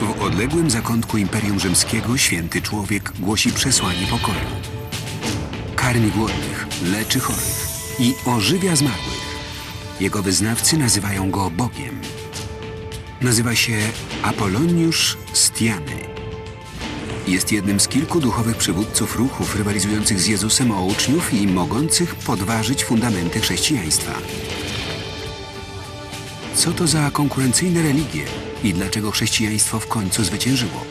W odległym zakątku Imperium Rzymskiego święty człowiek głosi przesłanie pokoju. Karmi głodnych, leczy chorych i ożywia zmarłych. Jego wyznawcy nazywają go Bogiem. Nazywa się Apoloniusz Stiany. Jest jednym z kilku duchowych przywódców ruchów rywalizujących z Jezusem o uczniów i mogących podważyć fundamenty chrześcijaństwa. Co to za konkurencyjne religie i dlaczego chrześcijaństwo w końcu zwyciężyło?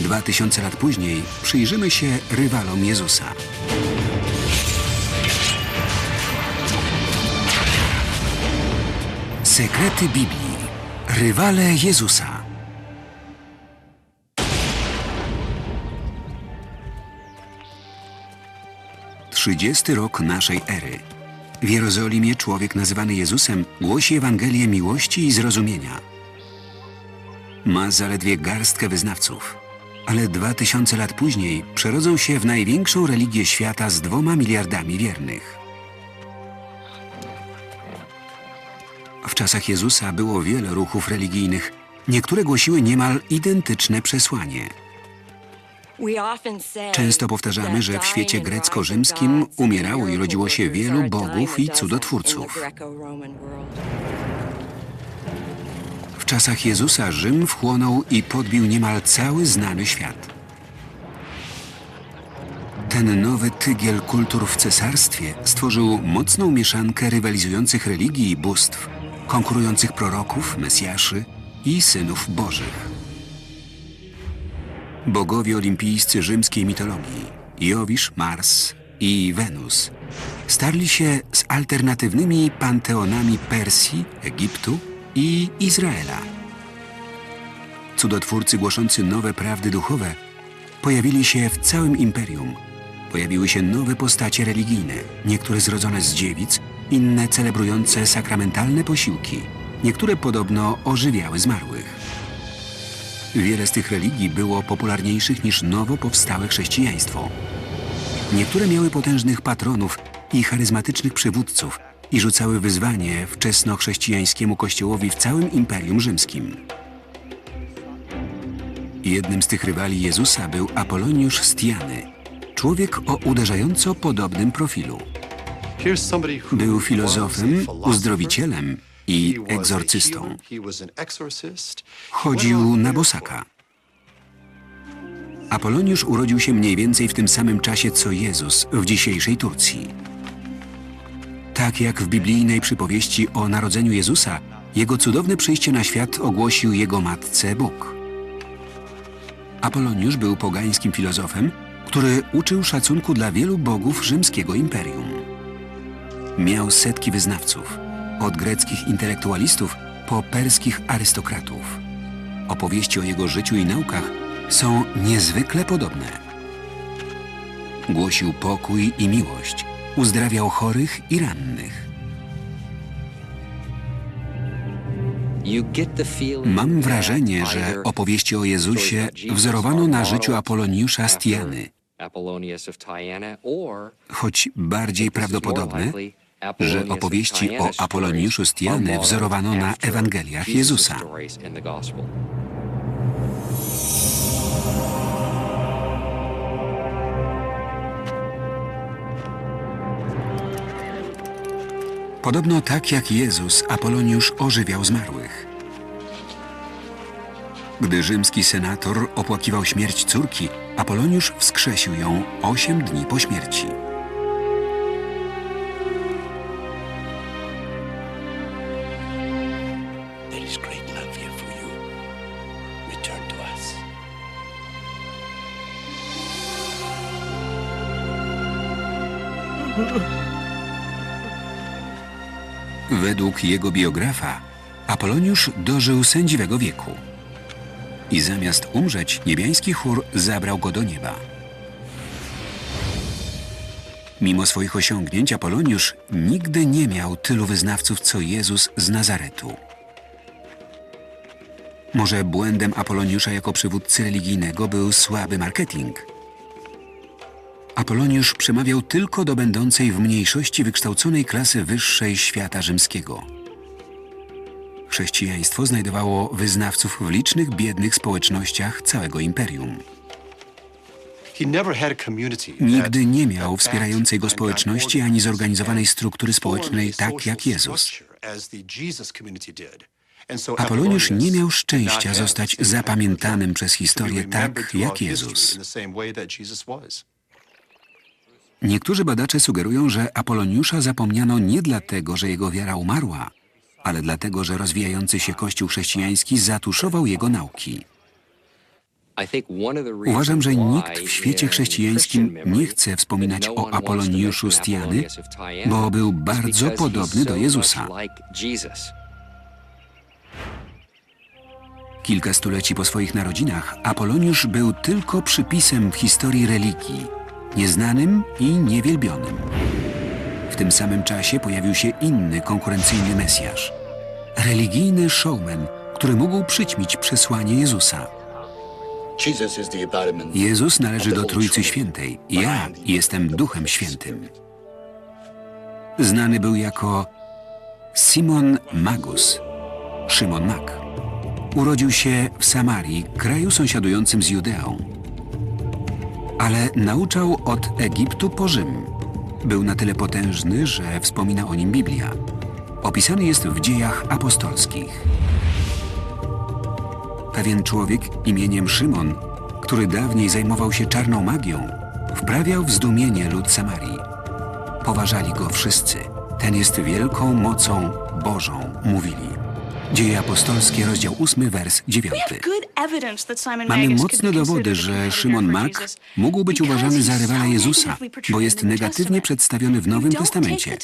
Dwa tysiące lat później przyjrzymy się rywalom Jezusa. Sekrety Biblii. Rywale Jezusa. Trzydziesty rok naszej ery. W Jerozolimie człowiek nazywany Jezusem głosi Ewangelię miłości i zrozumienia. Ma zaledwie garstkę wyznawców, ale dwa tysiące lat później przerodzą się w największą religię świata z dwoma miliardami wiernych. W czasach Jezusa było wiele ruchów religijnych. Niektóre głosiły niemal identyczne przesłanie. Często powtarzamy, że w świecie grecko-rzymskim umierało i rodziło się wielu bogów i cudotwórców. Czasach Jezusa Rzym wchłonął i podbił niemal cały znany świat. Ten nowy tygiel kultur w cesarstwie stworzył mocną mieszankę rywalizujących religii i bóstw, konkurujących proroków, mesjaszy i synów bożych. Bogowie olimpijscy rzymskiej mitologii Jowisz, Mars i Wenus starli się z alternatywnymi panteonami Persji, Egiptu i Izraela. Cudotwórcy głoszący nowe prawdy duchowe pojawili się w całym imperium. Pojawiły się nowe postacie religijne, niektóre zrodzone z dziewic, inne celebrujące sakramentalne posiłki, niektóre podobno ożywiały zmarłych. Wiele z tych religii było popularniejszych niż nowo powstałe chrześcijaństwo. Niektóre miały potężnych patronów i charyzmatycznych przywódców i rzucały wyzwanie wczesnochrześcijańskiemu kościołowi w całym Imperium Rzymskim. Jednym z tych rywali Jezusa był Apoloniusz Stiany, człowiek o uderzająco podobnym profilu. Był filozofem, uzdrowicielem i egzorcystą. Chodził na bosaka. Apoloniusz urodził się mniej więcej w tym samym czasie co Jezus w dzisiejszej Turcji. Tak jak w biblijnej przypowieści o narodzeniu Jezusa, jego cudowne przyjście na świat ogłosił jego matce Bóg. Apoloniusz był pogańskim filozofem, który uczył szacunku dla wielu bogów rzymskiego imperium. Miał setki wyznawców, od greckich intelektualistów po perskich arystokratów. Opowieści o jego życiu i naukach są niezwykle podobne. Głosił pokój i miłość, uzdrawiał chorych i rannych. Mam wrażenie, że opowieści o Jezusie wzorowano na życiu Apoloniusza Stiany, choć bardziej prawdopodobne, że opowieści o Apoloniuszu Stiany wzorowano na Ewangeliach Jezusa. Podobno tak jak Jezus, Apoloniusz ożywiał zmarłych. Gdy rzymski senator opłakiwał śmierć córki, Apoloniusz wskrzesił ją osiem dni po śmierci. Według jego biografa Apoloniusz dożył sędziwego wieku. I zamiast umrzeć, niebiański chór zabrał go do nieba. Mimo swoich osiągnięć Apoloniusz nigdy nie miał tylu wyznawców co Jezus z Nazaretu. Może błędem Apoloniusza jako przywódcy religijnego był słaby marketing. Apoloniusz przemawiał tylko do będącej w mniejszości wykształconej klasy wyższej świata rzymskiego. Chrześcijaństwo znajdowało wyznawców w licznych, biednych społecznościach całego imperium. Nigdy nie miał wspierającej go społeczności ani zorganizowanej struktury społecznej tak jak Jezus. Apoloniusz nie miał szczęścia zostać zapamiętanym przez historię tak jak Jezus. Niektórzy badacze sugerują, że Apoloniusza zapomniano nie dlatego, że jego wiara umarła, ale dlatego, że rozwijający się kościół chrześcijański zatuszował jego nauki. Uważam, że nikt w świecie chrześcijańskim nie chce wspominać o Apoloniuszu z Tiany, bo był bardzo podobny do Jezusa. Kilka stuleci po swoich narodzinach Apoloniusz był tylko przypisem w historii religii, nieznanym i niewielbionym. W tym samym czasie pojawił się inny konkurencyjny Mesjasz. Religijny showman, który mógł przyćmić przesłanie Jezusa. Jezus należy do Trójcy. Świętej. Ja jestem Duchem Świętym. Znany był jako Simon Magus, Szymon Mag. Urodził się w Samarii, kraju sąsiadującym z Judeą. Ale nauczał od Egiptu po Rzym. Był na tyle potężny, że wspomina o nim Biblia. Opisany jest w dziejach apostolskich. Pewien człowiek imieniem Szymon, który dawniej zajmował się czarną magią, wprawiał w zdumienie lud Samarii. Poważali go wszyscy. Ten jest wielką mocą Bożą, mówili. Dzieje apostolskie, rozdział 8, wers 9. Mamy mocne dowody, że Szymon Mag mógł być uważany za rywala Jezusa, bo jest negatywnie przedstawiony w Nowym Testamencie.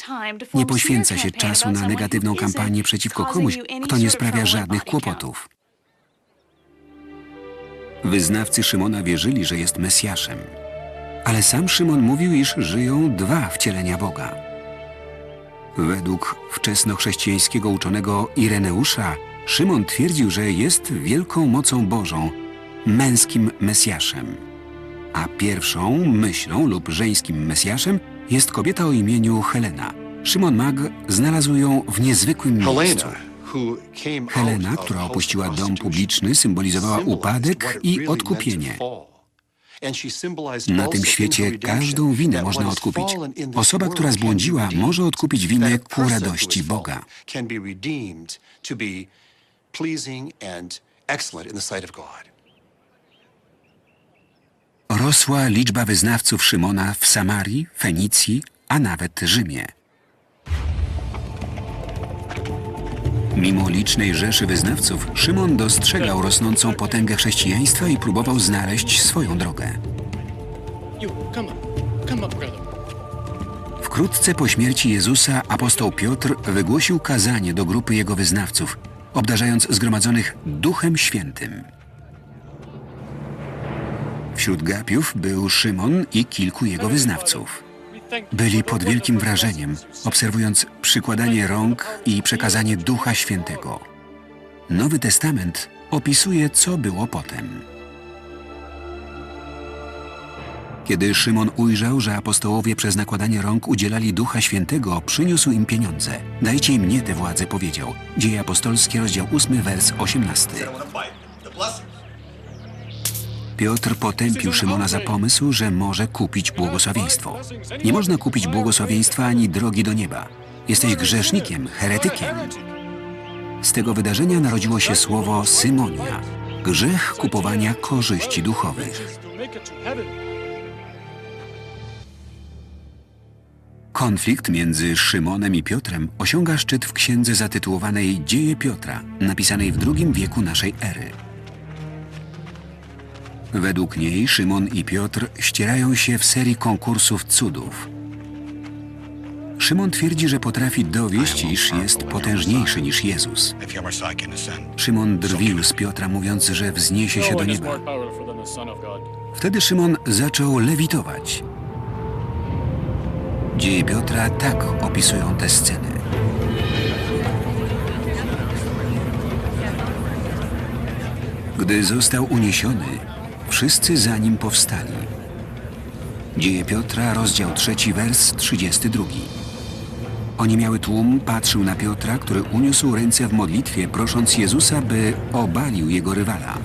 Nie poświęca się czasu na negatywną kampanię przeciwko komuś, kto nie sprawia żadnych kłopotów. Wyznawcy Szymona wierzyli, że jest Mesjaszem. Ale sam Szymon mówił, iż żyją dwa wcielenia Boga. Według wczesnochrześcijańskiego uczonego Ireneusza, Szymon twierdził, że jest wielką mocą Bożą, męskim Mesjaszem. A pierwszą myślą lub żeńskim Mesjaszem jest kobieta o imieniu Helena. Szymon Mag znalazł ją w niezwykłym miejscu. Helena, która opuściła dom publiczny, symbolizowała upadek i odkupienie. Na tym świecie każdą winę można odkupić. Osoba, która zbłądziła, może odkupić winę ku radości Boga. Rosła liczba wyznawców Szymona w Samarii, Fenicji, a nawet Rzymie. Mimo licznej rzeszy wyznawców, Szymon dostrzegał rosnącą potęgę chrześcijaństwa i próbował znaleźć swoją drogę. Wkrótce po śmierci Jezusa apostoł Piotr wygłosił kazanie do grupy jego wyznawców, obdarzając zgromadzonych Duchem Świętym. Wśród gapiów był Szymon i kilku jego wyznawców. Byli pod wielkim wrażeniem, obserwując przykładanie rąk i przekazanie Ducha Świętego. Nowy Testament opisuje, co było potem. Kiedy Szymon ujrzał, że apostołowie przez nakładanie rąk udzielali Ducha Świętego, przyniósł im pieniądze. Dajcie im nie tę władzę, powiedział. Dzieje apostolskie, rozdział 8, wers 18. Piotr potępił Szymona za pomysł, że może kupić błogosławieństwo. Nie można kupić błogosławieństwa ani drogi do nieba. Jesteś grzesznikiem, heretykiem. Z tego wydarzenia narodziło się słowo symonia. Grzech kupowania korzyści duchowych. Konflikt między Szymonem i Piotrem osiąga szczyt w księdze zatytułowanej Dzieje Piotra, napisanej w II wieku naszej ery. Według niej Szymon i Piotr ścierają się w serii konkursów cudów. Szymon twierdzi, że potrafi dowieść, iż jest potężniejszy niż Jezus. Szymon drwił z Piotra, mówiąc, że wzniesie się do nieba. Wtedy Szymon zaczął lewitować. Dzieje Piotra tak opisują tę scenę. Gdy został uniesiony, wszyscy za nim powstali. Dzieje Piotra, rozdział 3, wers 32. Oniemiały tłum patrzył na Piotra, który uniósł ręce w modlitwie, prosząc Jezusa, by obalił jego rywala.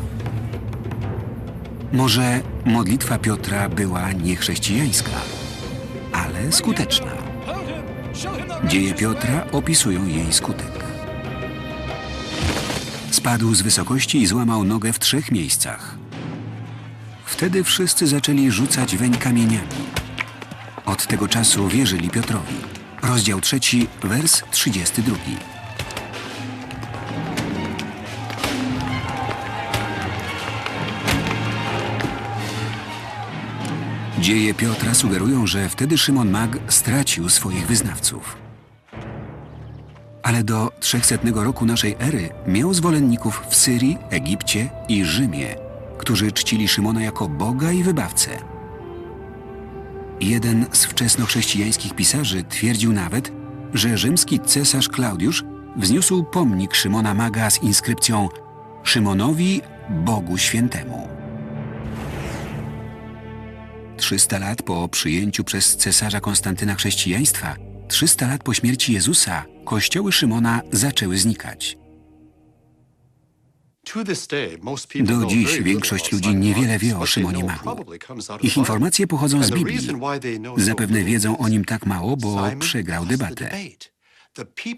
Może modlitwa Piotra była niechrześcijańska, ale skuteczna. Dzieje Piotra opisują jej skutek. Spadł z wysokości i złamał nogę w trzech miejscach. Wtedy wszyscy zaczęli rzucać weń kamieniami. Od tego czasu wierzyli Piotrowi. Rozdział trzeci, wers 32. Dzieje Piotra sugerują, że wtedy Szymon Mag stracił swoich wyznawców. Ale do 300 roku naszej ery miał zwolenników w Syrii, Egipcie i Rzymie, którzy czcili Szymona jako Boga i wybawcę. Jeden z wczesnochrześcijańskich pisarzy twierdził nawet, że rzymski cesarz Klaudiusz wzniósł pomnik Szymona Maga z inskrypcją Szymonowi Bogu Świętemu. 300 lat po przyjęciu przez cesarza Konstantyna chrześcijaństwa, 300 lat po śmierci Jezusa, kościoły Szymona zaczęły znikać. Do dziś większość ludzi niewiele wie o Szymonie Magu. Ich informacje pochodzą z Biblii. Zapewne wiedzą o nim tak mało, bo przegrał debatę.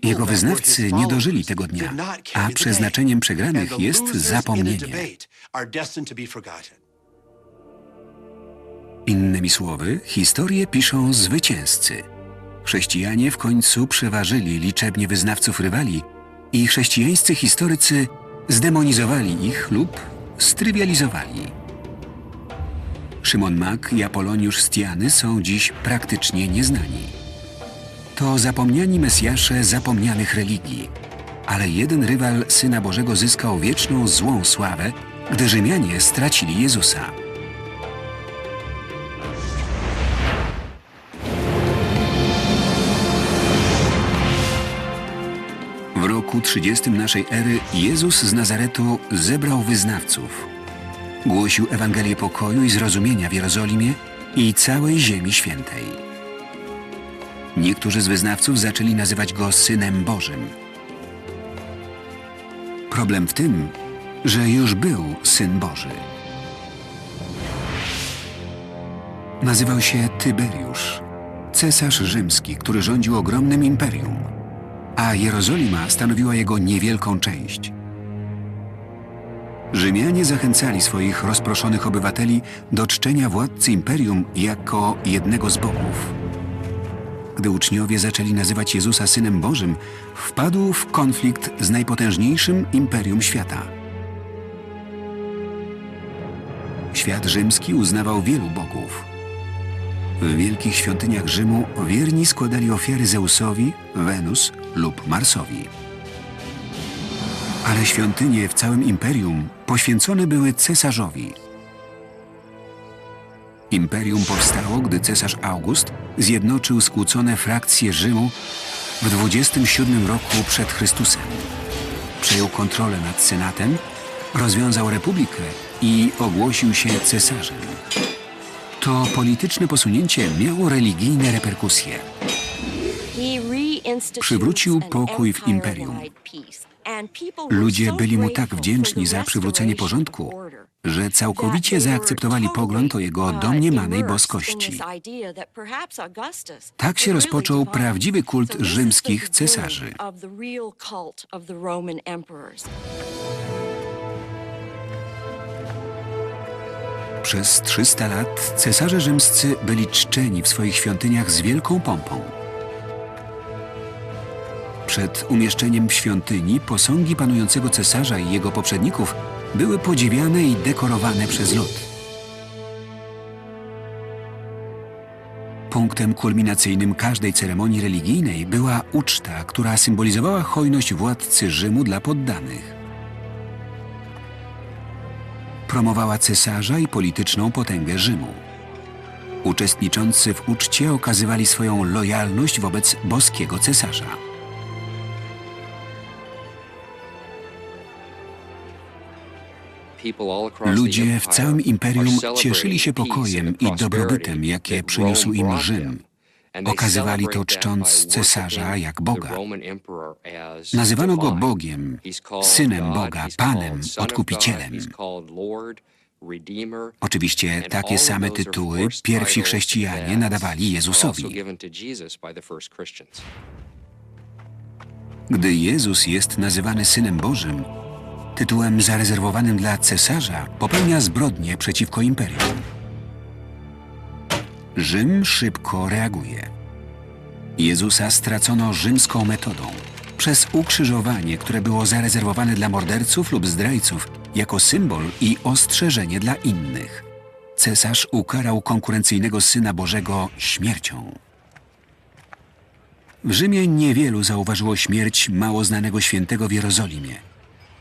Jego wyznawcy nie dożyli tego dnia, a przeznaczeniem przegranych jest zapomnienie. Innymi słowy, historię piszą zwycięzcy. Chrześcijanie w końcu przeważyli liczebnie wyznawców rywali i chrześcijańscy historycy zdemonizowali ich lub strywializowali. Szymon Mak i Apoloniusz Stiany są dziś praktycznie nieznani. To zapomniani Mesjasze zapomnianych religii. Ale jeden rywal Syna Bożego zyskał wieczną złą sławę, gdy Rzymianie stracili Jezusa. Roku 30 naszej ery Jezus z Nazaretu zebrał wyznawców. Głosił Ewangelię pokoju i zrozumienia w Jerozolimie i całej Ziemi Świętej. Niektórzy z wyznawców zaczęli nazywać go Synem Bożym. Problem w tym, że już był Syn Boży. Nazywał się Tyberiusz, cesarz rzymski, który rządził ogromnym imperium a Jerozolima stanowiła jego niewielką część. Rzymianie zachęcali swoich rozproszonych obywateli do czczenia władcy imperium jako jednego z bogów. Gdy uczniowie zaczęli nazywać Jezusa Synem Bożym, wpadł w konflikt z najpotężniejszym imperium świata. Świat rzymski uznawał wielu bogów. W wielkich świątyniach Rzymu wierni składali ofiary Zeusowi, Wenus lub Marsowi. Ale świątynie w całym imperium poświęcone były cesarzowi. Imperium powstało, gdy cesarz August zjednoczył skłócone frakcje Rzymu w 27 roku przed Chrystusem. Przejął kontrolę nad senatem, rozwiązał republikę i ogłosił się cesarzem. To polityczne posunięcie miało religijne reperkusje. Przywrócił pokój w imperium. Ludzie byli mu tak wdzięczni za przywrócenie porządku, że całkowicie zaakceptowali pogląd o jego domniemanej boskości. Tak się rozpoczął prawdziwy kult rzymskich cesarzy. Przez 300 lat cesarze rzymscy byli czczeni w swoich świątyniach z wielką pompą. Przed umieszczeniem w świątyni posągi panującego cesarza i jego poprzedników były podziwiane i dekorowane przez lud. Punktem kulminacyjnym każdej ceremonii religijnej była uczta, która symbolizowała hojność władcy Rzymu dla poddanych. Promowała cesarza i polityczną potęgę Rzymu. Uczestniczący w uczcie okazywali swoją lojalność wobec boskiego cesarza. Ludzie w całym imperium cieszyli się pokojem i dobrobytem, jakie przyniósł im Rzym. Okazywali to czcząc cesarza jak Boga. Nazywano go Bogiem, synem Boga, Panem, Odkupicielem. Oczywiście takie same tytuły pierwsi chrześcijanie nadawali Jezusowi. Gdy Jezus jest nazywany Synem Bożym, tytułem zarezerwowanym dla cesarza, popełnia zbrodnie przeciwko imperium. Rzym szybko reaguje. Jezusa stracono rzymską metodą. Przez ukrzyżowanie, które było zarezerwowane dla morderców lub zdrajców, jako symbol i ostrzeżenie dla innych. Cesarz ukarał konkurencyjnego Syna Bożego śmiercią. W Rzymie niewielu zauważyło śmierć mało znanego świętego w Jerozolimie.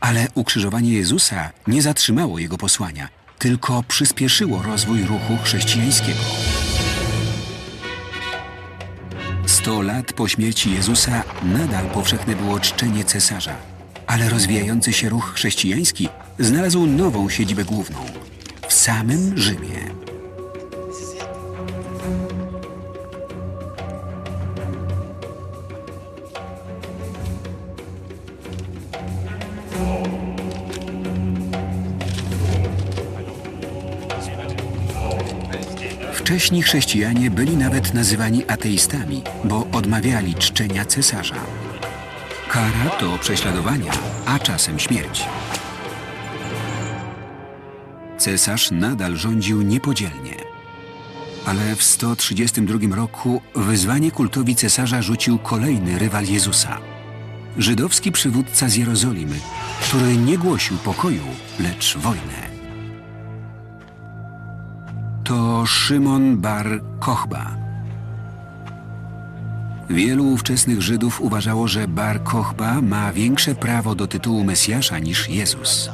Ale ukrzyżowanie Jezusa nie zatrzymało jego posłania, tylko przyspieszyło rozwój ruchu chrześcijańskiego. Sto lat po śmierci Jezusa nadal powszechne było czczenie cesarza, ale rozwijający się ruch chrześcijański znalazł nową siedzibę główną w samym Rzymie. Wcześni chrześcijanie byli nawet nazywani ateistami, bo odmawiali czczenia cesarza. Kara to prześladowania, a czasem śmierć. Cesarz nadal rządził niepodzielnie. Ale w 132 roku wyzwanie kultowi cesarza rzucił kolejny rywal Jezusa. Żydowski przywódca z Jerozolimy, który nie głosił pokoju, lecz wojnę. To Szymon bar Kochba. Wielu ówczesnych Żydów uważało, że bar Kochba ma większe prawo do tytułu Mesjasza niż Jezus.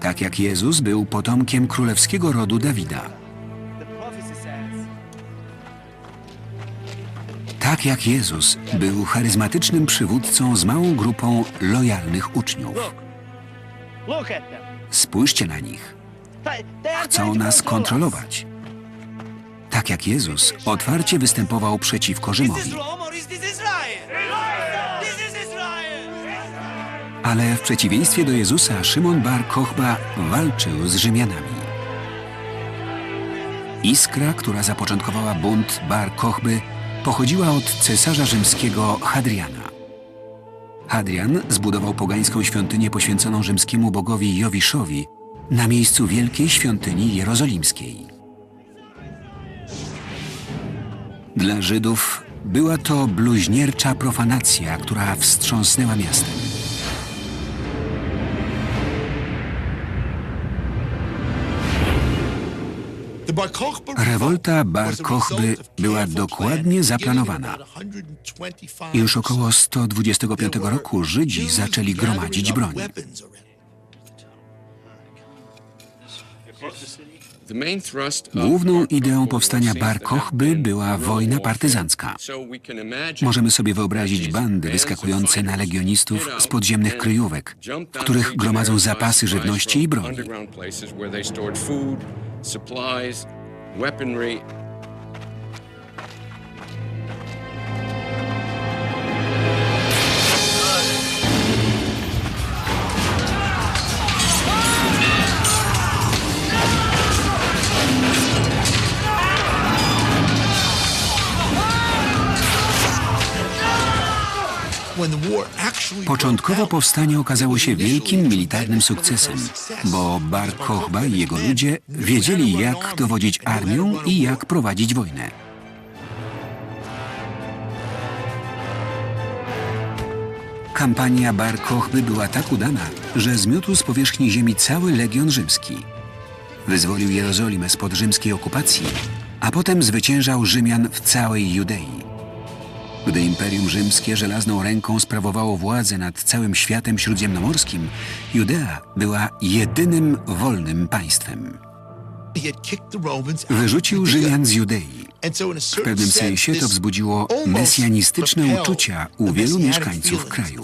Tak jak Jezus był potomkiem królewskiego rodu Dawida. Tak jak Jezus był charyzmatycznym przywódcą z małą grupą lojalnych uczniów. Spójrzcie na nich. Chcą nas kontrolować. Tak jak Jezus otwarcie występował przeciwko Rzymowi. Ale w przeciwieństwie do Jezusa, Szymon bar Kochba walczył z Rzymianami. Iskra, która zapoczątkowała bunt bar Kochby, pochodziła od cesarza rzymskiego Hadriana. Hadrian zbudował pogańską świątynię poświęconą rzymskiemu bogowi Jowiszowi na miejscu wielkiej świątyni jerozolimskiej. Dla Żydów była to bluźniercza profanacja, która wstrząsnęła miastem. Rewolta Bar Kochby była dokładnie zaplanowana. Już około 125 roku Żydzi zaczęli gromadzić broń. Główną ideą powstania Bar Kochby była wojna partyzancka. Możemy sobie wyobrazić bandy wyskakujące na legionistów z podziemnych kryjówek, w których gromadzą zapasy żywności i broni. Początkowo powstanie okazało się wielkim militarnym sukcesem, bo Bar Kochba i jego ludzie wiedzieli, jak dowodzić armią i jak prowadzić wojnę. Kampania Bar Kochby była tak udana, że zmiótł z powierzchni ziemi cały legion rzymski. Wyzwolił Jerozolimę spod rzymskiej okupacji, a potem zwyciężał Rzymian w całej Judei. Gdy Imperium Rzymskie żelazną ręką sprawowało władzę nad całym światem śródziemnomorskim, Judea była jedynym wolnym państwem. Wyrzucił Rzymian z Judei. W pewnym sensie to wzbudziło mesjanistyczne uczucia u wielu mieszkańców kraju.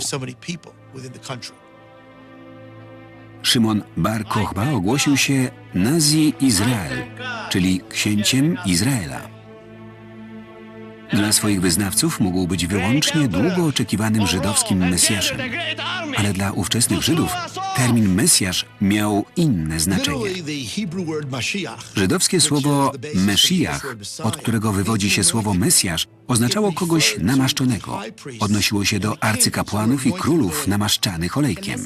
Szymon Bar Kochba ogłosił się Nazi Izrael, czyli księciem Izraela. Dla swoich wyznawców mógł być wyłącznie długo oczekiwanym żydowskim Mesjaszem. Ale dla ówczesnych Żydów termin Mesjasz miał inne znaczenie. Żydowskie słowo Mesziach, od którego wywodzi się słowo Mesjasz, oznaczało kogoś namaszczonego. Odnosiło się do arcykapłanów i królów namaszczanych olejkiem.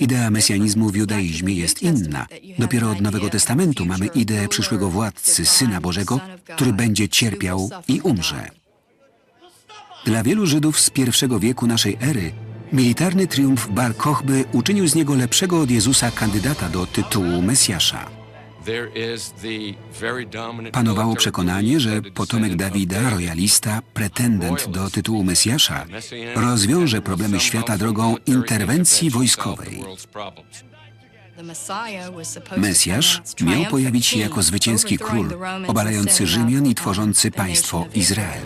Idea mesjanizmu w judaizmie jest inna. Dopiero od Nowego Testamentu mamy ideę przyszłego władcy, Syna Bożego, który będzie cierpiał i umrze. Dla wielu Żydów z pierwszego wieku naszej ery militarny triumf Bar Kochby uczynił z niego lepszego od Jezusa kandydata do tytułu Mesjasza. Panowało przekonanie, że potomek Dawida, royalista, pretendent do tytułu Mesjasza, rozwiąże problemy świata drogą interwencji wojskowej. Mesjasz miał pojawić się jako zwycięski król, obalający Rzymian i tworzący państwo Izrael.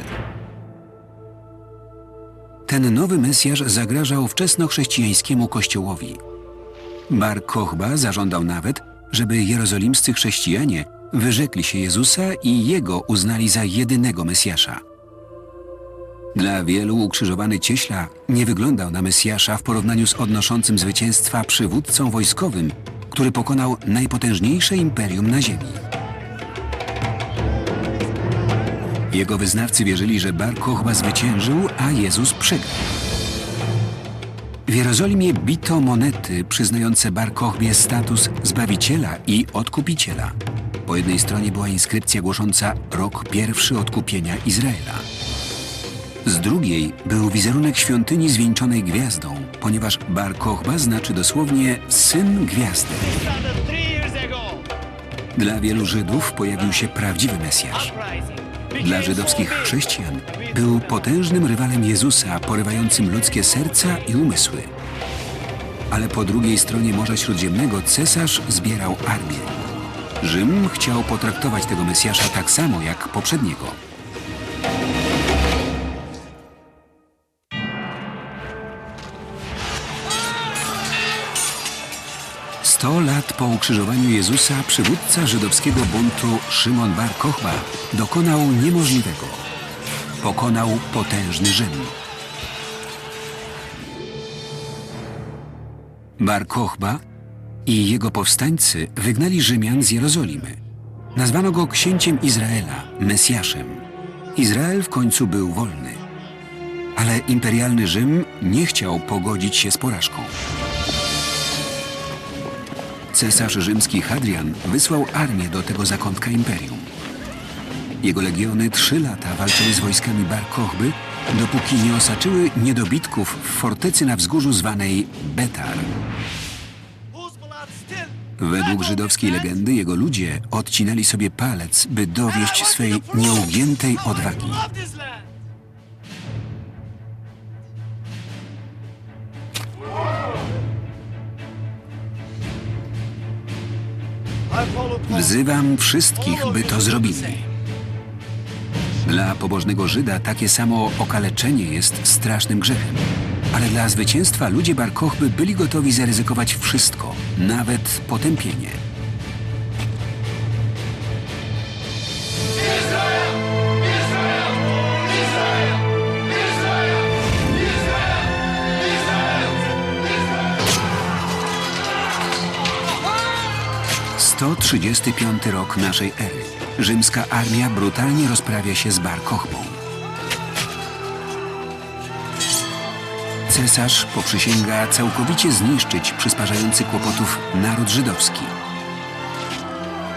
Ten nowy Mesjasz zagrażał wczesnochrześcijańskiemu kościołowi. Bar Kochba zażądał nawet, żeby jerozolimscy chrześcijanie wyrzekli się Jezusa i Jego uznali za jedynego Mesjasza. Dla wielu ukrzyżowany cieśla nie wyglądał na Mesjasza w porównaniu z odnoszącym zwycięstwa przywódcą wojskowym, który pokonał najpotężniejsze imperium na ziemi. Jego wyznawcy wierzyli, że Bar Kochba zwyciężył, a Jezus przegrał. W Jerozolimie bito monety przyznające Bar Kochbie status Zbawiciela i Odkupiciela. Po jednej stronie była inskrypcja głosząca rok pierwszy odkupienia Izraela. Z drugiej był wizerunek świątyni zwieńczonej gwiazdą, ponieważ Bar Kochba znaczy dosłownie syn gwiazdy. Dla wielu Żydów pojawił się prawdziwy Mesjasz. Dla żydowskich chrześcijan był potężnym rywalem Jezusa, porywającym ludzkie serca i umysły. Ale po drugiej stronie Morza Śródziemnego cesarz zbierał armię. Rzym chciał potraktować tego Mesjasza tak samo jak poprzedniego. Lat po ukrzyżowaniu Jezusa przywódca żydowskiego buntu Szymon Bar Kochba dokonał niemożliwego. Pokonał potężny Rzym. Bar Kochba i jego powstańcy wygnali Rzymian z Jerozolimy. Nazwano go księciem Izraela, Mesjaszem. Izrael w końcu był wolny. Ale imperialny Rzym nie chciał pogodzić się z porażką. Cesarz rzymski Hadrian wysłał armię do tego zakątka imperium. Jego legiony trzy lata walczyły z wojskami Bar Kochby, dopóki nie osaczyły niedobitków w fortecy na wzgórzu zwanej Betar. Według żydowskiej legendy jego ludzie odcinali sobie palec, by dowieść swej nieugiętej odwagi. Wzywam wszystkich, by to zrobili. Dla pobożnego Żyda takie samo okaleczenie jest strasznym grzechem. Ale dla zwycięstwa ludzie Bar Kochby byli gotowi zaryzykować wszystko, nawet potępienie. Sto trzydziesty piąty rok naszej ery. Rzymska armia brutalnie rozprawia się z Bar Kochbą. Cesarz poprzysięga całkowicie zniszczyć przysparzający kłopotów naród żydowski.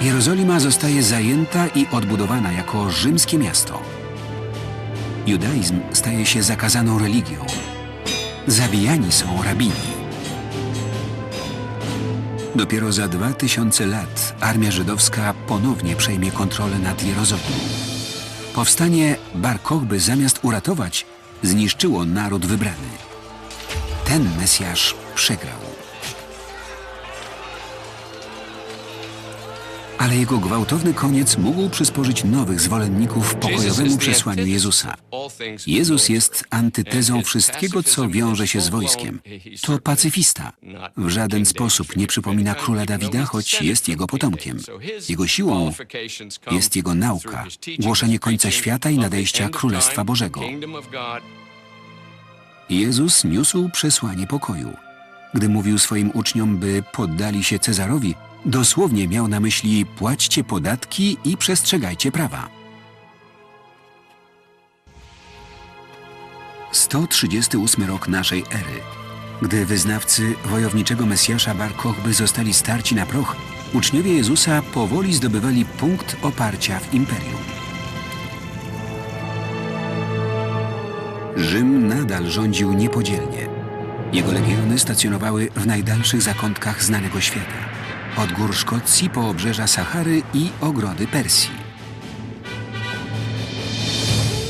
Jerozolima zostaje zajęta i odbudowana jako rzymskie miasto. Judaizm staje się zakazaną religią. Zabijani są rabini. Dopiero za dwa tysiące lat armia żydowska ponownie przejmie kontrolę nad Jerozolimą. Powstanie Bar Kochby zamiast uratować, zniszczyło naród wybrany. Ten Mesjasz przegrał. Ale jego gwałtowny koniec mógł przysporzyć nowych zwolenników pokojowemu przesłaniu Jezusa. Jezus jest antytezą wszystkiego, co wiąże się z wojskiem. To pacyfista. W żaden sposób nie przypomina króla Dawida, choć jest jego potomkiem. Jego siłą jest jego nauka, głoszenie końca świata i nadejścia Królestwa Bożego. Jezus niósł przesłanie pokoju. Gdy mówił swoim uczniom, by poddali się Cezarowi, dosłownie miał na myśli płaćcie podatki i przestrzegajcie prawa. 138 rok naszej ery. Gdy wyznawcy wojowniczego Mesjasza Bar Kochby zostali starci na proch, uczniowie Jezusa powoli zdobywali punkt oparcia w imperium. Rzym nadal rządził niepodzielnie. Jego legiony stacjonowały w najdalszych zakątkach znanego świata. Od gór Szkocji po obrzeża Sahary i ogrody Persji.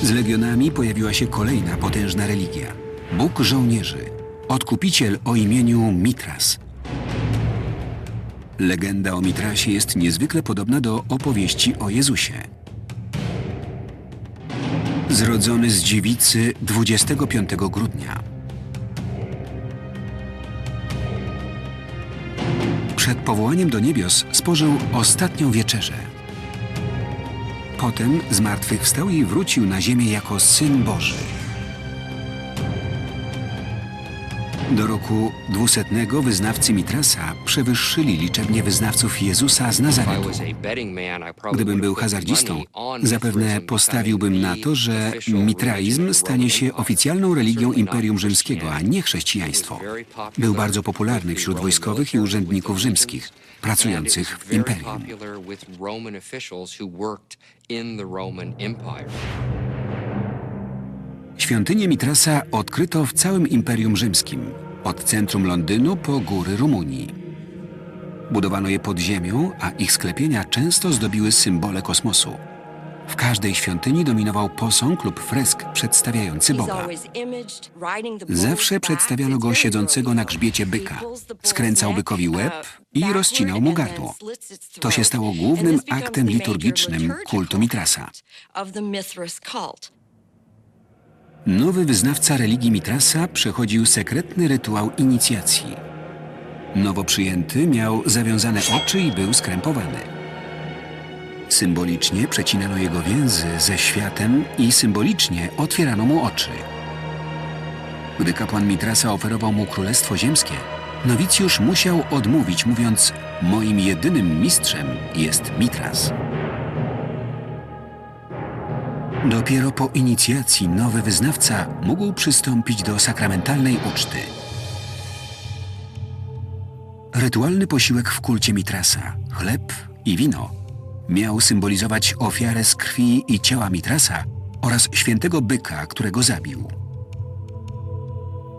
Z legionami pojawiła się kolejna potężna religia. Bóg żołnierzy. Odkupiciel o imieniu Mitras. Legenda o Mitrasie jest niezwykle podobna do opowieści o Jezusie. Zrodzony z dziewicy 25 grudnia. Przed powołaniem do niebios spożył ostatnią wieczerzę. Potem zmartwychwstał i wrócił na ziemię jako Syn Boży. Do roku dwusetnego wyznawcy Mitrasa przewyższyli liczebnie wyznawców Jezusa z Nazaretu. Gdybym był hazardzistą, zapewne postawiłbym na to, że mitraizm stanie się oficjalną religią Imperium Rzymskiego, a nie chrześcijaństwo. Był bardzo popularny wśród wojskowych i urzędników rzymskich, pracujących w Imperium. Świątynię Mitrasa odkryto w całym Imperium Rzymskim, od centrum Londynu po góry Rumunii. Budowano je pod ziemią, a ich sklepienia często zdobiły symbole kosmosu. W każdej świątyni dominował posąg lub fresk przedstawiający Boga. Zawsze przedstawiano go siedzącego na grzbiecie byka. Skręcał bykowi łeb i rozcinał mu gardło. To się stało głównym aktem liturgicznym kultu Mitrasa. Nowy wyznawca religii Mitrasa przechodził sekretny rytuał inicjacji. Nowo przyjęty miał zawiązane oczy i był skrępowany. Symbolicznie przecinano jego więzy ze światem i symbolicznie otwierano mu oczy. Gdy kapłan Mitrasa oferował mu królestwo ziemskie, nowicjusz musiał odmówić, mówiąc: Moim jedynym mistrzem jest Mitras. Dopiero po inicjacji nowy wyznawca mógł przystąpić do sakramentalnej uczty. Rytualny posiłek w kulcie Mitrasa, chleb i wino, miał symbolizować ofiarę z krwi i ciała Mitrasa oraz świętego byka, którego zabił.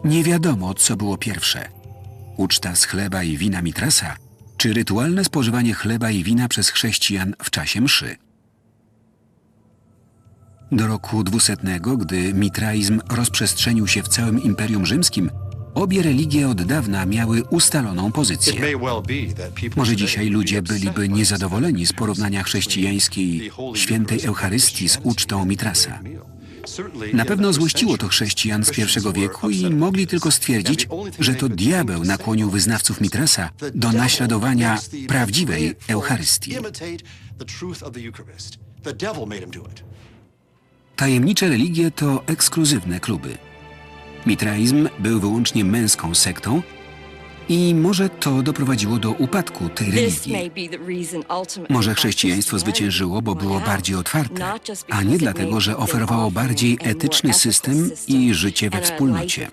Nie wiadomo, co było pierwsze: uczta z chleba i wina Mitrasa, czy rytualne spożywanie chleba i wina przez chrześcijan w czasie mszy. Do roku dwusetnego, gdy mitraizm rozprzestrzenił się w całym Imperium Rzymskim, obie religie od dawna miały ustaloną pozycję. Może dzisiaj ludzie byliby niezadowoleni z porównania chrześcijańskiej świętej Eucharystii z ucztą Mitrasa. Na pewno złościło to chrześcijan z I wieku i mogli tylko stwierdzić, że to diabeł nakłonił wyznawców Mitrasa do naśladowania prawdziwej Eucharystii. Tajemnicze religie to ekskluzywne kluby. Mitraizm był wyłącznie męską sektą i może to doprowadziło do upadku tej religii. Może chrześcijaństwo zwyciężyło, bo było bardziej otwarte, a nie dlatego, że oferowało bardziej etyczny system i życie we wspólnocie.